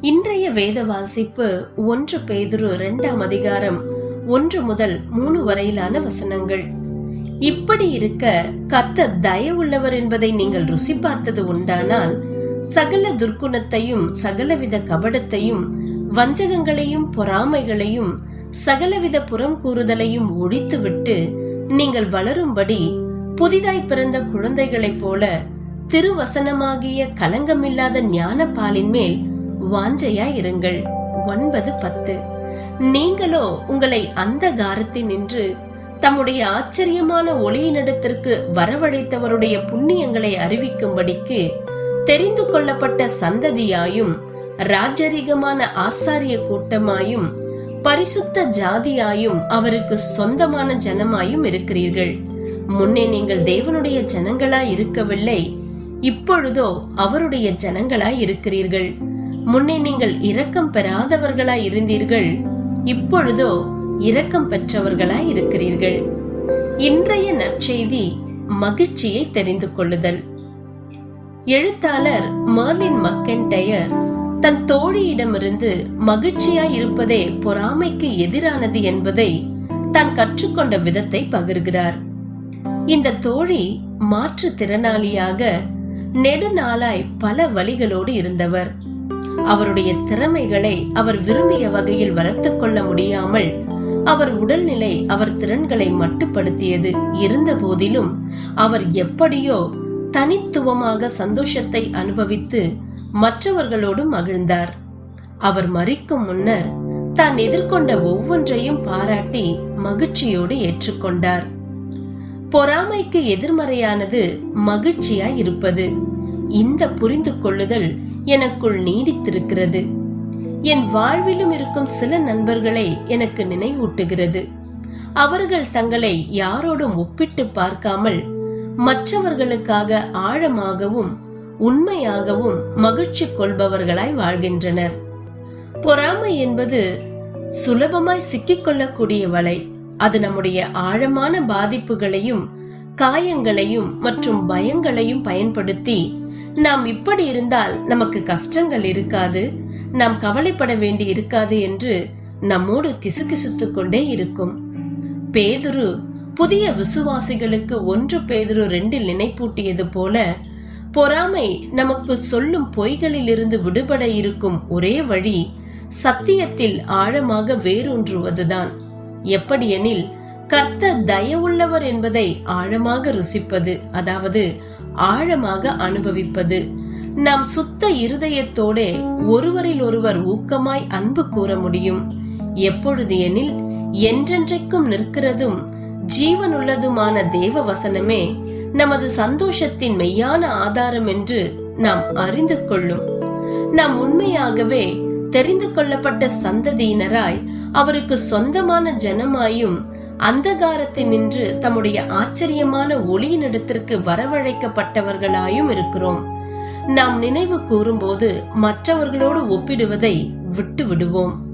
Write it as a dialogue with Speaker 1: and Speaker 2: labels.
Speaker 1: இன்றைய வேத வாசிப்பு ஒன்று பேதுரு இரண்டாம் அதிகாரம் ஒன்று முதல் மூணு வரையிலான வசனங்கள். இப்படி இருக்க கத்த தயவுள்ளவர் என்பதை நீங்கள் ருசி பார்த்தது உண்டானால் சகல துர்க்குணத்தையும் சகலவித கபடத்தையும் வஞ்சகங்களையும் பொறாமைகளையும் சகலவித புறம் கூறுதலையும் ஒழித்துவிட்டு நீங்கள் வளரும்படி புதிதாய் பிறந்த குழந்தைகளைப் போல திருவசனமாகிய கலங்கமில்லாத ஞான மேல் வாஞ்சையா இருங்கள். ஒன்பது பத்து. நீங்களோ உங்களை அந்த காரத்தில் நின்று தம்முடைய ஆச்சரியமான ஒளியினிடத்திற்கு வரவழைத்தவருடைய புண்ணியங்களை அறிவிக்கும்படிக்கு தெரிந்து கொள்ளப்பட்ட சந்ததியாயும் ராஜரிகமான ஆசாரிய கூட்டமாயும் பரிசுத்த ஜாதியாயும் அவருக்கு சொந்தமான ஜனமாயும் இருக்கிறீர்கள். முன்னே நீங்கள் தேவனுடைய ஜனங்களாய் இருக்கவில்லை இப்பொழுதோ அவருடைய ஜனங்களாய் இருக்கிறீர்கள். முன்னே நீங்கள் இரக்கம் பெறாதவர்களாய் இருந்தீர்கள் இப்பொழுதோ இரக்கம் பெற்றவர்களாய் இருக்கிறீர்கள். இன்றைய நற்செய்தி மகிழ்ச்சியை தெரிந்து கொள்ளுதல். எழுத்தாளர் மர்லின் மக்கென்டயர் தன் தோழியிடமிருந்து மகிழ்ச்சியாய் இருப்பதே பொறாமைக்கு எதிரானது என்பதை தான் கற்றுக்கொண்ட விதத்தை பகிர்கிறார். இந்த தோழி மாற்றுத்திறனாளியாக நெடுநாளாய் பல வழிகளோடு இருந்தவர். அவருடைய திறமைகளை அவர் விரும்பிய வகையில் வளர்த்து கொள்ள முடியாமல் அவர் உடல்நிலை அவர் திறன்களை மட்டுப்படுத்தியது இருந்த போதிலும் அவர் எப்படியோ தனித்துவமாக சந்தோஷத்தை அனுபவித்து மற்றவர்களோடு மகிழ்ந்தார். அவர் மறிக்கும் முன்னர் தான் எதிர்கொண்ட ஒவ்வொன்றையும் பாராட்டி மகிழ்ச்சியோடு ஏற்றுக்கொண்டார். பொறாமைக்கு எதிர்மறையானது மகிழ்ச்சியாய் இருப்பது இந்த புரிந்து கொள்ளுதல் எனக்குள் நீடித்திருக்கிறது. என் வாழ்விலும் இருக்கும் சில நண்பர்களை எனக்கு நினைவூட்டுகிறது. அவர்கள் தங்களை யாரோடும் ஒப்பிட்டு பார்க்காமல் மற்றவர்களுக்காக ஆழமாகவும் உண்மையாகவும் மகிழ்ச்சி கொள்பவர்களாய் வாழ்கின்றனர். பொறாமை என்பது சுலபமாய் சிக்கிக்கொள்ளக்கூடிய வலை. அது நம்முடைய ஆழமான பாதிப்புகளையும் காயங்களையும் மற்றும் பயங்களையும் பயன்படுத்தி நாம் இப்படி இருந்தால் நமக்கு கஷ்டங்கள் இருக்காது நாம் கவலைப்பட வேண்டி இருக்காது என்று நம்மோடு கிசுகிசுத்துக் கொண்டே இருக்கும். பேதுரு புதிய விசுவாசிகளுக்கு ஒன்று பேதுரு ரெண்டில் நினைப்பூட்டியது போல பொறாமை நமக்கு சொல்லும் பொய்களிலிருந்து விடுபட இருக்கும் ஒரே வழி சத்தியத்தில் ஆழமாக வேரூன்றுவதுதான். எப்படியெனில் கர்த்தர் தயவுள்ளவர் என்பதை ஆழமாக ருசிப்பது அதாவது ஆழமாக அனுபவிப்பது. நாம் சுத்த இருதயத்தோடே ஒருவரில் ஒருவர் ஊக்கமாய் அன்பு கூற முடியும். எப்பொழுது எனில் என்றென்றைக்கும் நிற்கிறதும் ஜீவனுள்ளதுமான தேவ வசனமே நமது சந்தோஷத்தின் மெய்யான ஆதாரம் என்று நாம் அறிந்து கொள்ளும். நாம் உண்மையாகவே தெரிந்து கொள்ளப்பட்ட சந்ததியினராய் அவருக்கு சொந்தமான ஜனமாயும் அந்தகாரத்தில் நின்று தம்முடைய ஆச்சரியமான ஒளியினிடத்திற்கு வரவழைக்கப்பட்டவர்களாயும் இருக்கிறோம். நாம் நினைவு கூறும்போது மற்றவர்களோடு ஒப்பிடுவதை விட்டு விடுவோம்